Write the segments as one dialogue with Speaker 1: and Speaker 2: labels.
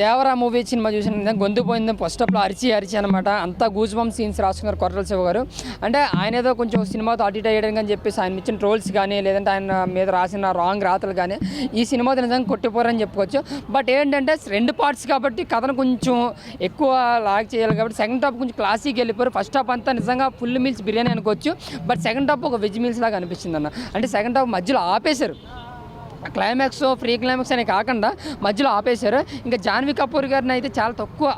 Speaker 1: Devara movie cinema చూసిన గొంతు పోయింది ఫస్ట్ అప్లో అరిచి అరిచి అనమాట అంతా గూజ్ బంప్ సీన్స్ రాసుకున్నారు కొర్రల శివ గారు. అంటే ఆయన ఏదో కొంచెం సినిమాతో అటు అయ్యడం అని చెప్పేసి ఆయన ఇచ్చిన ట్రోల్స్ కానీ లేదంటే ఆయన మీద రాసిన రాంగ్ రాతలు కానీ ఈ సినిమాతో నిజంగా కొట్టిపోరని చెప్పుకోవచ్చు. బట్ ఏంటంటే రెండు పార్ట్స్ కాబట్టి కథను కొంచెం ఎక్కువ లాగ్ చేయాలి కాబట్టి సెకండ్ టాప్ కొంచెం క్లాసిక్ వెళ్ళిపోయారు. ఫస్ట్ టాప్ అంతా నిజంగా ఫుల్ మీల్స్ బిర్యానీ అనుకోవచ్చు. బట్ సెకండ్ టాప్ ఒక వెజ్ మీల్స్ లాగా అనిపించింది అన్న. అంటే సెకండ్ టాప్ మధ్యలో ఆపేశారు. క్లైమాక్స్ ఫ్రీ క్లైమాక్స్ అని కాకుండా మధ్యలో ఆపేశారు. ఇంకా జాన్వి కపూర్ గారిని అయితే చాలా తక్కువ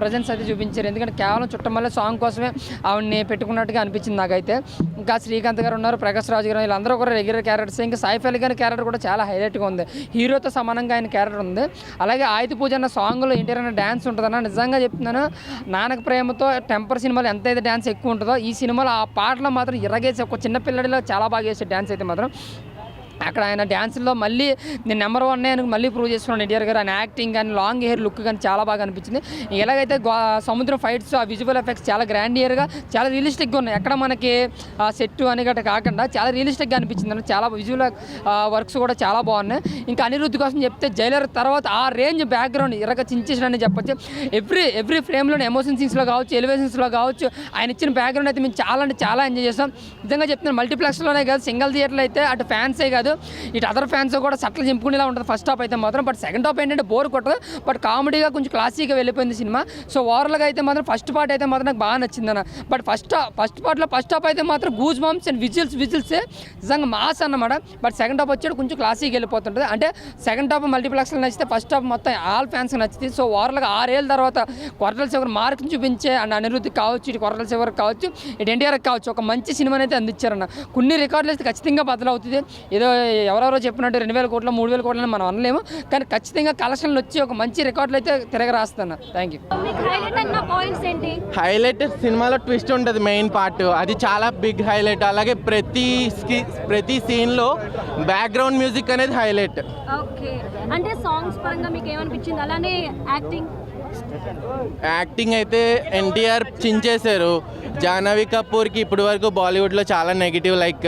Speaker 1: ప్రజెన్స్ అయితే చూపించారు. ఎందుకంటే కేవలం చుట్టమల్ల సాంగ్ కోసమే ఆవిడని పెట్టుకున్నట్టుగా అనిపించింది నాకైతే. ఇంకా శ్రీకాంత్ గారు ఉన్నారు ప్రకాష్ రాజు గారు వీళ్ళందరూ కూడా రెగ్యులర్ క్యారెక్టర్స్ ఇంకా సాయి అలీ గారి క్యారెక్టర్ కూడా చాలా హైలైట్గా ఉంది. హీరోతో సమానంగా ఆయన క్యారెక్టర్ ఉంది. అలాగే ఆయుధ పూజ అన్న సాంగ్లో ఇంటర్ అన్న డ్యాన్స్ ఉంటుందన్న నిజంగా చెప్తున్నాను నానక ప్రేమతో టెంపర్ సినిమాలో ఎంతైతే డ్యాన్స్ ఎక్కువ ఉంటుందో ఈ సినిమాలో ఆ పాటలో మాత్రం ఇరగేసి ఒక చిన్న పిల్లడిలో చాలా బాగా చేసే డ్యాన్స్ అయితే మాత్రం అక్కడ ఆయన డ్యాన్స్లో మళ్ళీ నేను నెంబర్ వన్ అని మళ్ళీ ప్రూవ్ చేసుకున్నాను ఎన్టీఆర్ గారు. ఆయన యాక్టింగ్ కానీ లాంగ్ హెయిర్ లుక్ కానీ చాలా బాగా అనిపించింది. ఎలాగైతే గో- సముద్రం ఫైట్స్ ఆ విజువల్ ఎఫెక్ట్స్ చాలా గ్రాండ్ ఇయర్గా చాలా రియలిస్టిక్గా ఉన్నాయి. ఎక్కడ మనకి సెట్ అని గట్ట కాకుండా చాలా రియలిస్టిక్గా అనిపించింది. చాలా విజువల్ వర్క్స్ కూడా చాలా బాగున్నాయి. ఇంకా అనిరుద్ధి కోసం చెప్తే జైలర్ తర్వాత ఆ రేంజ్ బ్యాక్గ్రౌండ్ ఇరగ చించేసాడని చెప్పొచ్చు. ఎవ్రీ ఎవ్రీ ఫ్రేమ్లో ఎమోషన్ సీన్స్లో కావచ్చు ఎలివేషన్స్లో కావచ్చు ఆయన ఇచ్చిన బ్యాక్గ్రౌండ్ అయితే మేము చాలా అంటే చాలా ఎంజాయ్ చేస్తాం. నిజంగా చెప్తున్నాను మల్టీప్లెక్స్లోనే కాదు సింగిల్ థియేటర్లో అయితే అటు ఫ్యాన్సే కాదు. ఇటు అదర్ ఫ్యాన్స్ కూడా సట్లు చింపుకునేలా ఉంటుంది. ఫస్ట్ హాఫ్ అయితే మాత్రం. బట్ సెకండ్ హాఫ్ ఏంటంటే బోర్ కొట్టదు. బట్ కామెడీగా కొంచెం క్లాసీగా వెళ్ళిపోయింది సినిమా సో ఓవరాల్గా అయితే మాత్రం ఫస్ట్ పార్ట్ అయితే మాత్రం నాకు బాగా నచ్చిందన్న బట్ ఫస్ట్ ఫస్ట్ పార్ట్లో ఫస్ట్ హాఫ్ అయితే మాత్రం గూజ్ బాంబ్స్ అండ్ విజిల్స్ విజిల్సే నిజంగా మాస్ అన్నమాట. బట్ సెకండ్ హాఫ్ వచ్చాడు కొంచెం క్లాసీకి వెళ్ళిపోతుంటుంది. అంటే సెకండ్ హాఫ్ మల్టీప్లెక్స్లో నచ్చితే ఫస్ట్ హాఫ్ మొత్తం ఆల్ ఫ్యాన్స్కి నచ్చింది సో ఓవరాల్గా ఆరేళ్ళ తర్వాత కొరటల్ శివర్ మార్క్ చూపించే అండ్ అనిరుద్ధి కావచ్చు ఇటు కొరటల శివర్ కావచ్చు ఇటు ఎన్టీఆర్ కావచ్చు ఒక మంచి సినిమాని అయితే అందించారన్న. కొన్ని రికార్డులు అయితే ఖచ్చితంగా బదలవుతుంది. ఏదో ఎవరెవరో చెప్పినట్టు రెండు వేల కోట్లు మూడు వేల కోట్లు మనం అనలేము. కానీ ఖచ్చితంగా కలెక్షన్లు వచ్చి ఒక మంచి రికార్డులు అయితే తిరగరాస్తాను థ్యాంక్ యూ
Speaker 2: హైలైట్ అన్న పాయింట్స్ ఏంటి?
Speaker 3: హైలైట్ సినిమాలో ట్విస్ట్ ఉంటుంది మెయిన్ పార్ట్ అది చాలా బిగ్ హైలైట్ అలాగే ప్రతి ప్రతి సీన్లో బ్యాక్గ్రౌండ్ మ్యూజిక్ అనేది హైలైట్
Speaker 2: ఓకే అంటే సాంగ్స్ పరంగా మీకు ఏమనిపించింది? అలానే యాక్టింగ్
Speaker 3: యాక్టింగ్ అయితే ఎన్టీఆర్ చించేశారు. జాహ్నవి కపూర్కి ఇప్పటి వరకు బాలీవుడ్లో చాలా నెగిటివ్ లైక్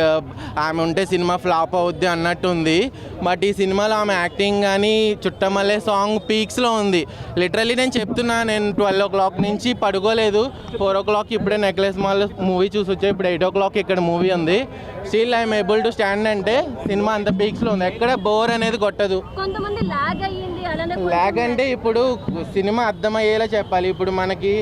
Speaker 3: ఆమె ఉంటే సినిమా ఫ్లాప్ అవుద్ది అన్నట్టు ఉంది బట్ ఈ సినిమాలో ఆమె యాక్టింగ్ కానీ చుట్టమల్లే సాంగ్ పీక్స్లో ఉంది. లిటరలీ నేను చెప్తున్నా నేను ట్వెల్వ్ ఓ క్లాక్ నుంచి పడుకోలేదు. ఫోర్ ఓ క్లాక్ ఇప్పుడే నెక్లెస్ మాల్ మూవీ చూసి వచ్చే ఇప్పుడు ఎయిట్ ఓ క్లాక్ ఇక్కడ మూవీ ఉంది. Still I'm able to stand అంటే సినిమా అంత పీక్స్లో ఉంది. ఎక్కడ బోర్ అనేది కొట్టదు.
Speaker 2: లాగ్
Speaker 3: అంటే ఇప్పుడు సినిమా అర్థమయ్యేలా చెప్పాలి. ఇప్పుడు మనకి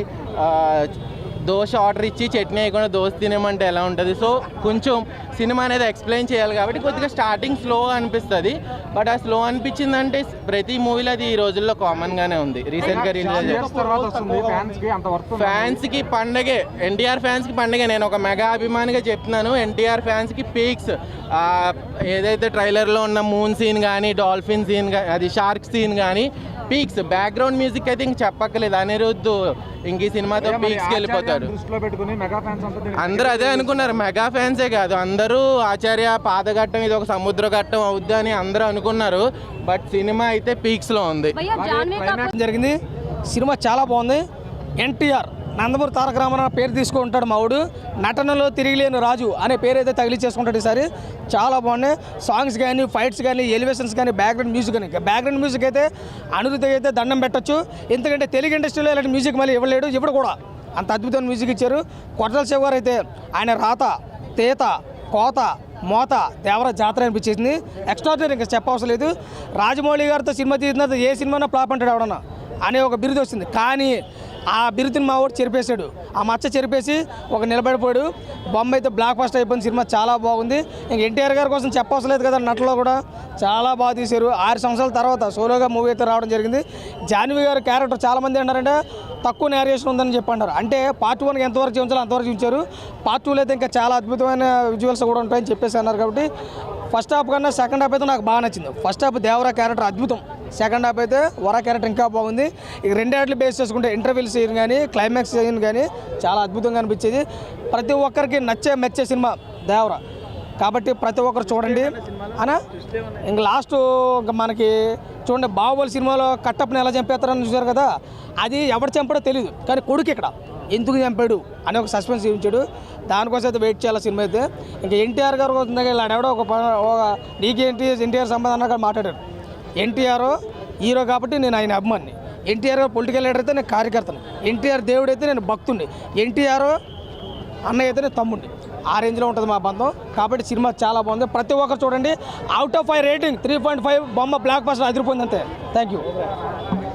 Speaker 3: దోశ ఆర్డర్ ఇచ్చి చట్నీ వేయకుండా దోశ తినేమంటే ఎలా ఉంటుంది? సో కొంచెం సినిమా అనేది ఎక్స్ప్లెయిన్ చేయాలి కాబట్టి కొద్దిగా స్టార్టింగ్ స్లో అనిపిస్తుంది. బట్ ఆ స్లో అనిపించిందంటే ప్రతి మూవీలో అది ఈ రోజుల్లో కామన్గానే ఉంది. రీసెంట్గా రిలీజ్
Speaker 4: ఇయర్స్ తర్వాత వస్తుంది. ఫ్యాన్స్కి అంత వర్త్
Speaker 3: ఫ్యాన్స్కి పండగే ఎన్టీఆర్ ఫ్యాన్స్కి పండగే. నేను ఒక మెగా అభిమానిగా చెప్తున్నాను. ఎన్టీఆర్ ఫ్యాన్స్కి పీక్స్ ఏదైతే ట్రైలర్లో ఉన్న మూన్ సీన్ కానీ డాల్ఫిన్ సీన్ అది షార్క్ సీన్ కానీ పీక్స్ బ్యాక్గ్రౌండ్ మ్యూజిక్ అయితే ఇంక చెప్పక్కలేదు అనిరుద్ధు ఇంక ఈ సినిమాతో పీక్స్కి వెళ్ళిపోతారు అందరూ అదే అనుకున్నారు. మెగా ఫ్యాన్సే కాదు. అందరూ ఆచార్య పాదఘట్టం ఇది ఒక సముద్ర ఘట్టం అవుద్ది అని అందరూ అనుకున్నారు. బట్ సినిమా అయితే పీక్స్లో ఉంది.
Speaker 5: జరిగింది. సినిమా చాలా బాగుంది. ఎన్టీఆర్ నందమూరి తారక రామారావు పేరు తీసుకుంటాడు మావుడు. నటనలో తిరిగిలేని రాజు అనే పేరు అయితే తగిలిచ్చేసుకుంటాడు ఈసారి. చాలా బాగున్నాయి. సాంగ్స్ కానీ ఫైట్స్ కానీ ఎలివేషన్స్ కానీ బ్యాక్గ్రౌండ్ మ్యూజిక్ కానీ బ్యాక్గ్రౌండ్ మ్యూజిక్ అయితే అనిరుద్ధి అయితే దండం పెట్టచ్చు. ఎందుకంటే తెలుగు ఇండస్ట్రీలో ఇలాంటి మ్యూజిక్ మళ్ళీ ఇవ్వలేడు ఇప్పుడు కూడా. అంత అద్భుతమైన మ్యూజిక్ ఇచ్చారు. కొట్టల శివ గారు అయితే ఆయన రాత తేత కోత మోత దేవర జాతర అనిపించేసింది. ఎక్స్ట్రాడినరీ ఇంకా చెప్పవసరం లేదు. రాజమౌళి గారితో సినిమా తీసిన ఏ సినిమానో ఫ్లాప్ అంటాడు ఎవడన్నా అనే ఒక బిరుదు వచ్చింది. కానీ ఆ బిరుతిని మా వాడు చెరిపేశాడు. ఆ మచ్చ చెరిపేసి ఒక నిలబడిపోయాడు. బొమ్మ అయితే బ్లాక్ బస్టర్ అయిపోయింది. సినిమా చాలా బాగుంది. ఇంక ఎన్టీఆర్ గారి కోసం చెప్పవసరం లేదు కదా నటలో కూడా. చాలా బాగా తీశారు. ఆరు సంవత్సరాల తర్వాత సోలోగా మూవీ అయితే రావడం జరిగింది. జాన్వి గారి క్యారెక్టర్ చాలామంది అంటారంటే తక్కువ నేరేషన్ ఉందని చెప్పి అన్నారు అంటే పార్ట్ వన్కి ఎంతవరకు చూపించాలో అంతవరకు చూపించారు పార్ట్ టూలో అయితే ఇంకా చాలా అద్భుతమైన విజువల్స్ కూడా ఉంటాయని చెప్పేసి అన్నారు కాబట్టి ఫస్ట్ హాఫ్ కన్నా సెకండ్ హాఫ్ అయితే నాకు బాగా నచ్చింది. ఫస్ట్ హాఫ్ దేవరా క్యారెక్టర్ అద్భుతం. సెకండ్ హాఫ్ అయితే వరా క్యారెక్టర్ ఇంకా బాగుంది. ఇక రెండేట్లు బేస్ చేసుకుంటే ఇంటర్వ్యూల్ సీన్ కానీ క్లైమాక్స్ సీన్ కానీ చాలా అద్భుతంగా అనిపించేది. ప్రతి ఒక్కరికి నచ్చే మెచ్చే సినిమా దేవరా. కాబట్టి ప్రతి ఒక్కరు చూడండి. అనా? ఇంక లాస్ట్ ఇంక మనకి చూడండి బాహుబలి సినిమాలో కట్టప్పని ఎలా చంపేస్తారని చూశారు కదా అది ఎవరు చంపాడో తెలియదు కానీ కొడుకు ఇక్కడ. ఎందుకు చంపాడు అని ఒక సస్పెన్స్ చూపించాడు. దానికోసం అయితే వెయిట్ చేయాలి సినిమా అయితే. ఇంకా ఎన్టీఆర్ గారు వస్తుంది ఇలా ఎవడో ఒక ఒక నీకేంటి ఎన్టీఆర్ సంబంధం గారు మాట్లాడారు ఎన్టీఆర్ హీరో కాబట్టి నేను ఆయన అభిమాని ఎన్టీఆర్ పొలిటికల్ లీడర్ అయితే నేను కార్యకర్తను. ఎన్టీఆర్ దేవుడు అయితే నేను భక్తుడిని ఎన్టీఆర్ అన్నయ్య అయితే నేను తమ్ముడిని. ఆ రేంజ్లో ఉంటుంది మా బంధం. కాబట్టి సినిమా చాలా బాగుంది. ప్రతి ఒక్కరు చూడండి. Out of five rating three point five బొమ్మ బ్లాక్ బస్టర్ అదిరిపోయింది అంతే. Thank you